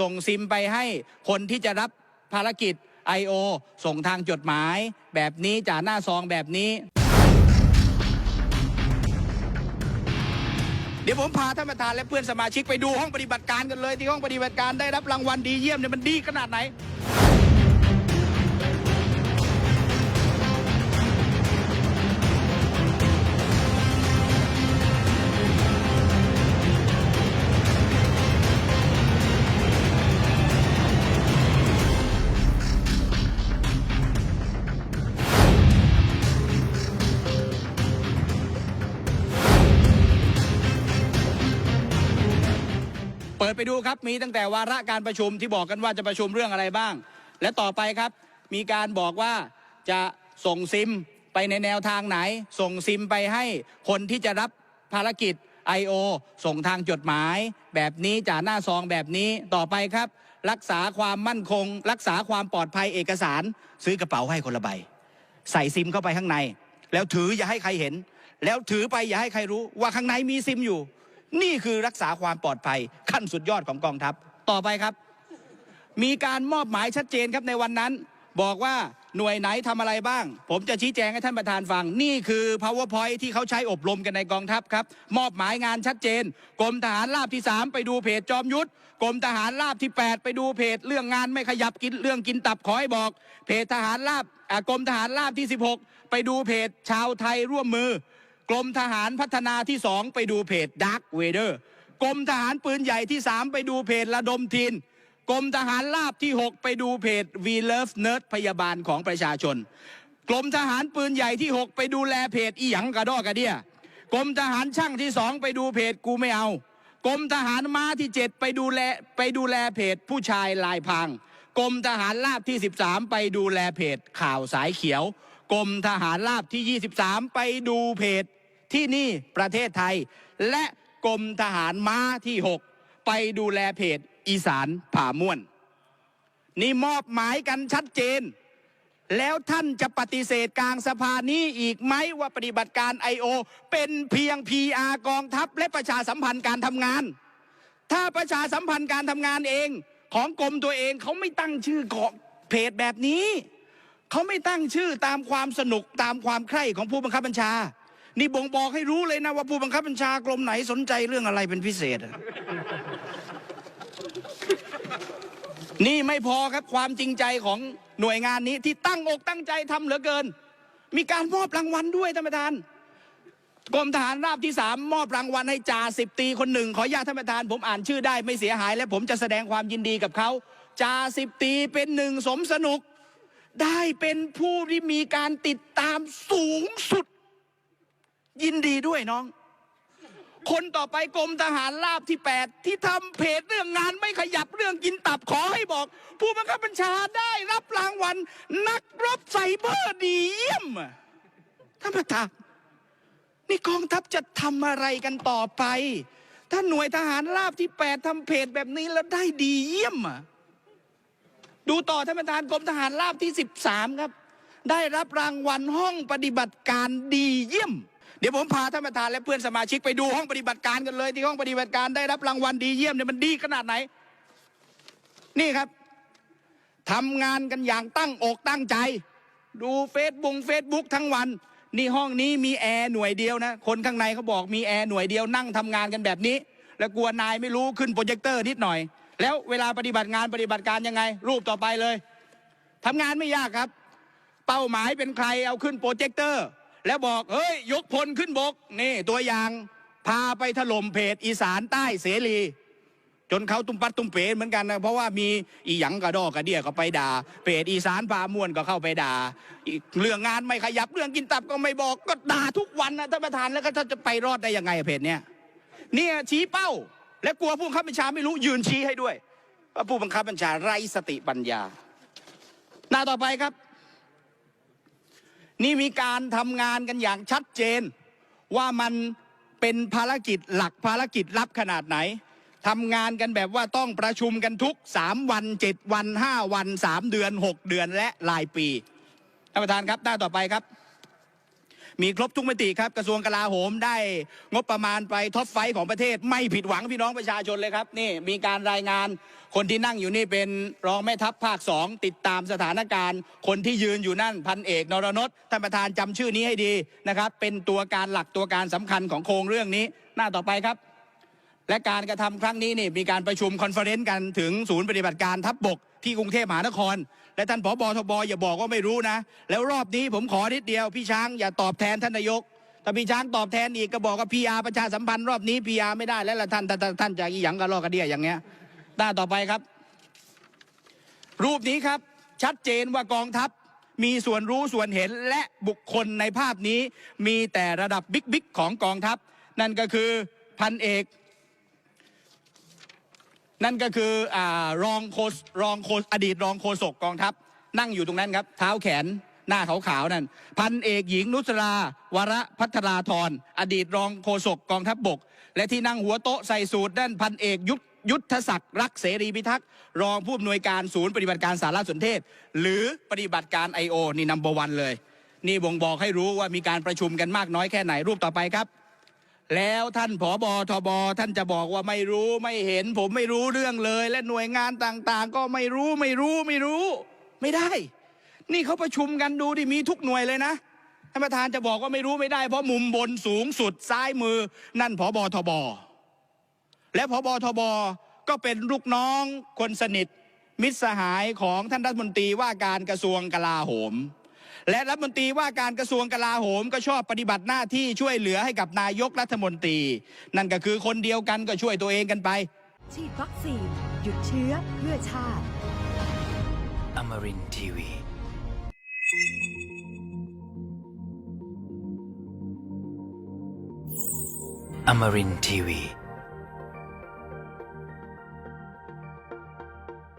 ส่งซิมไปให้คนที่จะรับภารกิจ I.O. ส่งทางจดหมาย แบบนี้จ่าหน้าซองแบบนี้ เดี๋ยวผมพาท่านประธานและเพื่อนสมาชิกไปดูห้องปฏิบัติการกันเลย ที่ห้องปฏิบัติการได้รับรางวัลดีเยี่ยมเนี่ยมันดีขนาดไหน เปิดไปดูครับมีตั้งแต่วาระการประชุมที่บอกกันว่าจะประชุมเรื่องอะไรบ้าง และต่อไปครับ มีการบอกว่าจะส่งซิมไปในแนวทางไหน ส่งซิมไปให้คนที่จะรับภารกิจ I.O. ส่งทางจดหมาย แบบนี้จ่าหน้าซองแบบนี้ต่อไปครับ รักษาความมั่นคง รักษาความปลอดภัยเอกสาร ซื้อกระเป๋าให้คนละใบ ใส่ซิมเข้าไปข้างใน แล้วถืออย่าให้ใครเห็น แล้วถือไปอย่าให้ใครรู้ว่าข้างในมีซิมอยู่ นี่คือรักษาความปลอดภัยขั้นสุดยอดของกองทัพต่อไปครับ มีการมอบหมายชัดเจนครับในวันนั้น บอกว่าหน่วยไหนทำอะไรบ้าง ผมจะชี้แจงให้ท่านประธานฟัง นี่คือ powerpoint ที่เขาใช้อบรมกันในกองทัพครับ มอบหมายงานชัดเจน กรมทหารราบที่ 3 ไปดูเพจจอมยุทธกรมทหารราบที่ 8 ไปดูเพจ เรื่องงานไม่ขยับกินเรื่องกินตับขอให้บอก เพจทหารราบกรมทหารราบที่ 16 ไปดูเพจชาวไทยร่วมมือ กรมทหารพัฒนาที่2ไปดูเพจดักเวเดอร์กรมทหารปืนใหญ่ที่3ไปดูเพจระดมทินกรมทหารราบที่ 6 ไปดูเพจ We Love Nerd พยาบาลของประชาชน กรมทหารปืนใหญ่ที่ 6 ไปดูแลเพจอีหยังกระดอกกระเดียกรมทหารช่างที่2ไปดูเพจกูไม่เอา กรมทหารม้าที่ 7 ไปดูแลไปดูแลเพจผู้ชายลายพรางกรมทหารราบที่ 13 ไปดูแลเพจข่าวสายเขียว กรมทหารราบที่ 23 ไปดูเพจ ที่นี่ประเทศไทย และกรมทหารม้าที่ 6 ไปดูแลเพจอีสานผ่าม่วน นี่มอบหมายกันชัดเจน แล้วท่านจะปฏิเสธกลางสภานี้อีกไหมว่าปฏิบัติการ I.O. เป็นเพียง PR กองทัพและประชาสัมพันธ์การทำงาน ถ้าประชาสัมพันธ์การทำงานเองของกรมตัวเองเขาไม่ตั้งชื่อของเพจแบบนี้ เขาไม่ตั้งชื่อตามความสนุกตามความใคร่ของผู้บังคับบัญชา นี่บ่งบอกให้รู้เลยนะว่าผู้บังคับบัญชากรมไหนสนใจเรื่องอะไรเป็นพิเศษ นี่ไม่พอครับความจริงใจของหน่วยงานนี้ที่ตั้งอกตั้งใจทำเหลือเกิน มีการมอบรางวัลด้วยท่านประธานกรมทหารราบที่สามมอบรางวัลให้จ่าสิบตีคนหนึ่ง ขออนุญาตท่านประธาน ผมอ่านชื่อได้ไม่เสียหาย และผมจะแสดงความยินดีกับเขาจ่าสิบตีเป็นหนึ่งสมสนุก ได้เป็นผู้ที่มีการติดตามสูงสุด ยินดีด้วยน้อง คนต่อไปกรมทหารราบที่ 8 ที่ทำเพจเรื่องงานไม่ขยับเรื่องกินตับขอให้บอก ผู้บังคับบัญชาได้รับรางวัล นักรบไซเบอร์ดีเยี่ยมท่านประธานนี่กองทัพจะทำอะไรกันต่อไป ถ้าหน่วยทหารราบที่ 8ทำเพจแบบนี้แล้วได้ดีเยี่ยมอะดูต่อท่านประธานกรมทหารราบที่ 13 ครับ ได้รับรางวัลห้องปฏิบัติการดีเยี่ยม เดี๋ยวผมพาท่านประธานและเพื่อนสมาชิกไปดูห้องปฏิบัติการกันเลยที่ห้องปฏิบัติการได้รับรางวัลดีเยี่ยมเนี่ยมันดีขนาดไหน นี่ครับทำงานกันอย่างตั้งอกตั้งใจ ดูเฟซบุ๊กเฟซบุ๊กทั้งวัน นี่ห้องนี้มีแอร์หน่วยเดียวนะ คนข้างในเขาบอกมีแอร์หน่วยเดียวนั่งทำงานกันแบบนี้ แล้วกลัวนายไม่รู้ขึ้นโปรเจคเตอร์นิดหน่อย แล้วเวลาปฏิบัติงานปฏิบัติการยังไง รูปต่อไปเลยทำงานไม่ยากครับ เป้าหมายเป็นใครเอาขึ้นโปรเจคเตอร์ แล้วบอกเฮ้ยยกพลขึ้นบกนี่ตัวอย่างพาไปถล่มเพจอีสานใต้เสรี จนเขาตุ้มปัดตุ้มเป๋เหมือนกันนะเพราะว่ามีอีหยังกระดอกกระเดียก็ไปด่าเพจอีสานพาม่วนก็เข้าไปด่าเรื่องงานไม่ขยับเรื่องกินตับก็ไม่บอกก็ด่าทุกวันนะท่านประธานแล้วก็ถ้าจะไปรอดได้ยังไงเพจเนี้ยเนี่ยชี้เป้า และกลัวผู้บังคับบัญชาไม่รู้ยืนชี้ให้ด้วยว่าผู้บังคับบัญชาไร้สติปัญญา หน้าต่อไปครับ นี่มีการทำงานกันอย่างชัดเจน ว่ามันเป็นภารกิจหลักภารกิจลับขนาดไหนทำงานกันแบบว่าต้องประชุมกันทุกสามวันเจ็ดวันห้าวันสามเดือนหกเดือนและรายปีท่านประธานครับหน้าต่อไปครับ มีครบทุกมิติครับกระทรวงกลาโหมได้งบประมาณไปท็อปไฟของประเทศ ไม่ผิดหวังพี่น้องประชาชนเลยครับนี่มีการรายงานคนที่นั่งอยู่นี่เป็นรองแม่ทัพภาคสองติดตามสถานการณ์ คนที่ยืนอยู่นั่นพันเอกนรนศท่านประธานจำชื่อนี้ให้ดีนะครับเป็นตัวการหลักตัวการสำคัญของโครงเรื่องนี้ หน้าต่อไปครับ และการกระทำครั้งนี้นี่มีการประชุมคอนเฟอเรนซ์กันถึงศูนย์ปฏิบัติการทัพบบกที่กรุงเทพมหานคร และท่านผบทบอย่าบอกว่าไม่รู้นะ แล้วรอบนี้ผมขอนิดเดียวพี่ช้างอย่าตอบแทนท่านนายกถ้าพี่ช้างตอบแทนอีกก็บอกว่าพีอาประชาสัมพันธ์รอบนี้พีอาไม่ได้แล้วละท่านท่านท่านท่านจะอีหยังกระลอกระเดียอย่างเงี้ยหน้าต่อไปครับ รูปนี้ครับชัดเจนว่ากองทัพมีส่วนรู้ส่วนเห็นและบุคคลในภาพนี้ มีแต่ระดับบิ๊กบิ๊กของกองทัพ นั่นก็คือพันเอก นั่นก็คืออรองโครองโคอดีตรองโฆษกกองทัพ นั่งอยู่ตรงนั้นครับ เท้าแขนหน้าขาวๆนั่น พันเอกหญิงนุสราวรพัฒราธรอดีตรองโฆษกกองทัพบบก และที่นั่งหัวโต๊ะใส่สูตรนั่นพันเอกยุทธยุทธศักดิ์รักเสรีพิทักษ์รองผู้อำนวยการศูนย์ปฏิบัติการสารสนเทศ หรือปฏิบัติการ I.O. นี่นัมเบอร์วันเลย นี่บ่งบอกให้รู้ว่ามีการประชุมกันมากน้อยแค่ไหนรูปต่อไปครับ แล้วท่านผอบอทบท่านจะบอกว่าไม่รู้ไม่เห็น ผมไม่รู้เรื่องเลย และหน่วยงานต่างๆ ก็ไม่รู้ไม่รู้ไม่รู้ ไม่ได้ นี่เขาประชุมกันดูดิมีทุกหน่วยเลยนะท่านประธานจะบอกว่าไม่รู้ไม่ได้ เพราะมุมบนสูงสุดซ้ายมือ นั่นผอบอทบและผบทบก็เป็นลูกน้องคนสนิท มิตรสหายของท่านรัฐมนตรีว่าการกระทรวงกลาโหม และรัฐมนตรีว่าการกระทรวงกลาโหมก็ชอบปฏิบัติหน้าที่ช่วยเหลือให้กับนายกรัฐมนตรี นั่นก็คือคนเดียวกันก็ช่วยตัวเองกันไป ฉีดวัคซีนหยุดเชื้อเพื่อชาติ Amarin Tiwi. Amarin Tiwi.